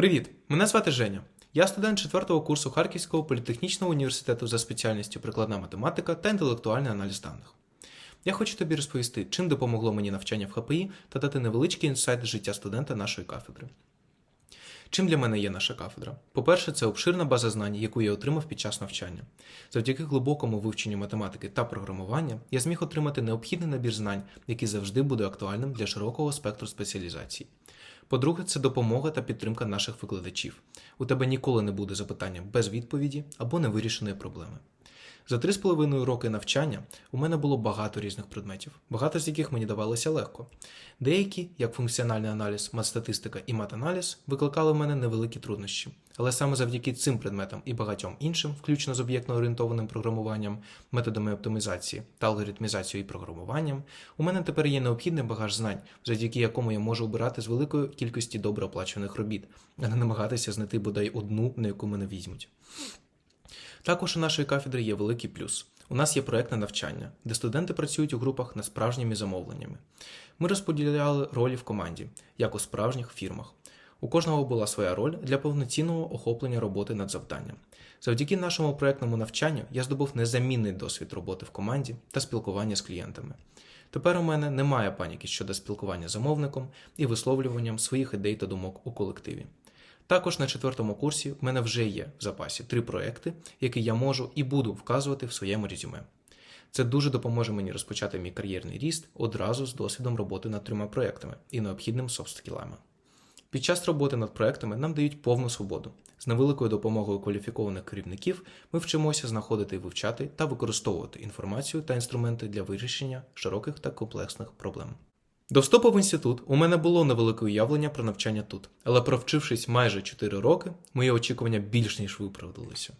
Привіт! Мене звати Женя. Я студент 4 курсу Харківського політехнічного університету за спеціальністю прикладна математика та інтелектуальний аналіз даних. Я хочу тобі розповісти, чим допомогло мені навчання в ХПІ та дати невеличкий інсайт життя студента нашої кафедри. Чим для мене є наша кафедра? По-перше, це обширна база знань, яку я отримав під час навчання. Завдяки глибокому вивченню математики та програмування я зміг отримати необхідний набір знань, який завжди буде актуальним для широкого спектру спеціалізацій. По-друге, це допомога та підтримка наших викладачів. У тебе ніколи не буде запитання без відповіді або невирішеної проблеми. За три з половиною роки навчання у мене було багато різних предметів, багато з яких мені давалося легко. Деякі, як функціональний аналіз, матстатистика і матаналіз, викликали в мене невеликі труднощі. Але саме завдяки цим предметам і багатьом іншим, включно з об'єктно-орієнтованим програмуванням, методами оптимізації та алгоритмізацією і програмуванням, у мене тепер є необхідний багаж знань, завдяки якому я можу обирати з великої кількості добре оплачуваних робіт, а не намагатися знайти бодай одну, на яку мене візьмуть. Також у нашої кафедри є великий плюс. У нас є проектне навчання, де студенти працюють у групах над справжніми замовленнями. Ми розподіляли ролі в команді, як у справжніх фірмах. У кожного була своя роль для повноцінного охоплення роботи над завданням. Завдяки нашому проектному навчанню я здобув незамінний досвід роботи в команді та спілкування з клієнтами. Тепер у мене немає паніки щодо спілкування з замовником і висловлюванням своїх ідей та думок у колективі. Також на четвертому курсі в мене вже є в запасі три проекти, які я можу і буду вказувати в своєму резюме. Це дуже допоможе мені розпочати мій кар'єрний ріст одразу з досвідом роботи над трьома проектами і необхідним софт-скілами. Під час роботи над проектами нам дають повну свободу. З невеликою допомогою кваліфікованих керівників ми вчимося знаходити, вивчати та використовувати інформацію та інструменти для вирішення широких та комплексних проблем. До вступу в інститут у мене було невелике уявлення про навчання тут, але провчившись майже 4 роки, мої очікування більш ніж виправдалися.